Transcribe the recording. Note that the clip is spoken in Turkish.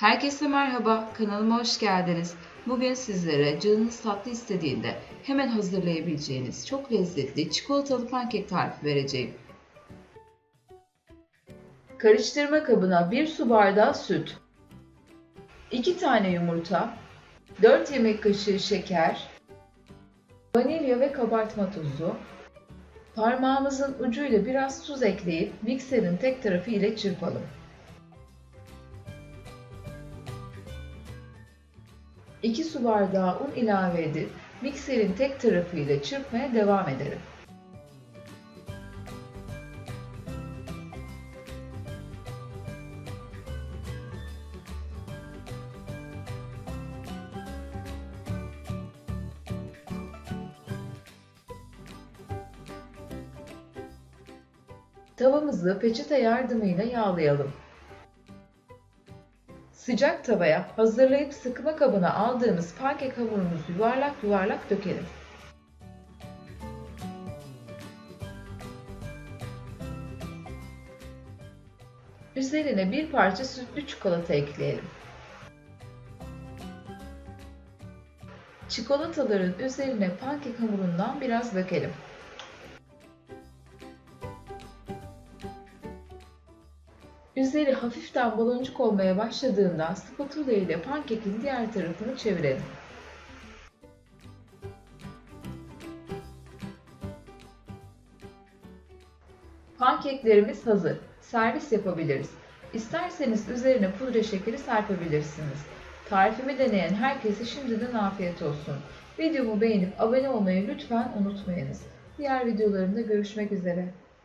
Herkese merhaba, kanalıma hoş geldiniz. Bugün sizlere canınız tatlı istediğinde hemen hazırlayabileceğiniz çok lezzetli çikolatalı pankek tarifi vereceğim. Karıştırma kabına 1 su bardağı süt, 2 tane yumurta, 4 yemek kaşığı şeker, vanilya ve kabartma tozu, parmağımızın ucuyla biraz tuz ekleyip mikserin tek tarafı ile çırpalım. 2 su bardağı un ilave edip mikserin tek tarafı ile çırpmaya devam edelim. Tavamızı peçete yardımıyla yağlayalım. Sıcak tavaya hazırlayıp sıkma kabına aldığımız pankek hamurumuzu yuvarlak yuvarlak dökelim. Üzerine bir parça sütlü çikolata ekleyelim. Çikolataların üzerine pankek hamurundan biraz dökelim. Üzeri hafiften baloncuk olmaya başladığında spatula ile pankekin diğer tarafını çevirelim. Pankeklerimiz hazır. Servis yapabiliriz. İsterseniz üzerine pudra şekeri serpebilirsiniz. Tarifimi deneyen herkese şimdiden afiyet olsun. Videomu beğenip abone olmayı lütfen unutmayınız. Diğer videolarımda görüşmek üzere.